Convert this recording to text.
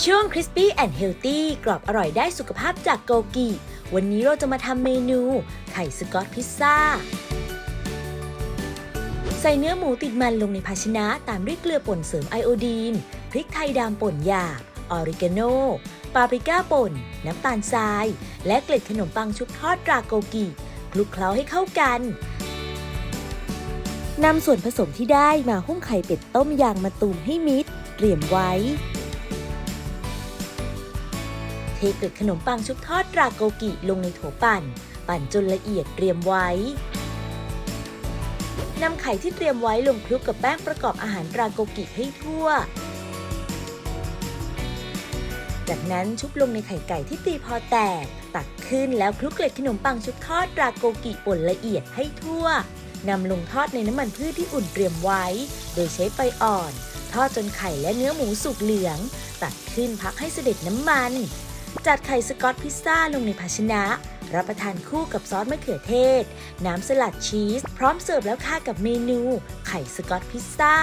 ช่วง Crispy and Healthy กรอบอร่อยได้สุขภาพจากโกกิ วันนี้เราจะมาทำเมนู ไข่สกอตพิซซ่า ใส่เนื้อหมูติดมันลงในภาชนะตามด้วยเกลือป่นเสริมไอโอดีน พริกไทยดำป่นหยาบ ออริกาโน ปาปริก้าป่น น้ำตาลทราย และเกล็ดขนมปังชุบทอดตราโกกิคลุกเคล้าให้เข้ากันนำส่วนผสมที่ได้มาหุ้มไข่เป็ดต้มยางมะตูมให้มิด เตรียมไว้ ทเกล็ดขนมปังชุบทอดราโกกิลงในโถปั่น ปั่นจนละเอียดเตรียมไว้นำไข่ที่เตรียมไว้ลงคลุกกับแป้งประกอบอาหารราโกกิให้ทั่ว จากนั้นชุบลงในไข่ไก่ที่ตีพอแตก ตักขึ้นแล้วคลุกเกล็ดขนมปังชุบทอดราโกกิป่นละเอียดให้ทั่วนำลงทอดในน้ำมันพืชที่อุ่นเตรียมไว้ โดยใช้ไฟอ่อน ทอดจนไข่และเนื้อหมูสุกเหลือง ตักขึ้นพักให้เสด็จน้ำมัน จัดไข่สกอตพิซซ่าลงในภาชนะ รับประทานคู่กับซอสมะเขือเทศ น้ำสลัดชีส พร้อมเสิร์ฟแล้วค่ะกับเมนู ไข่สกอตพิซซ่า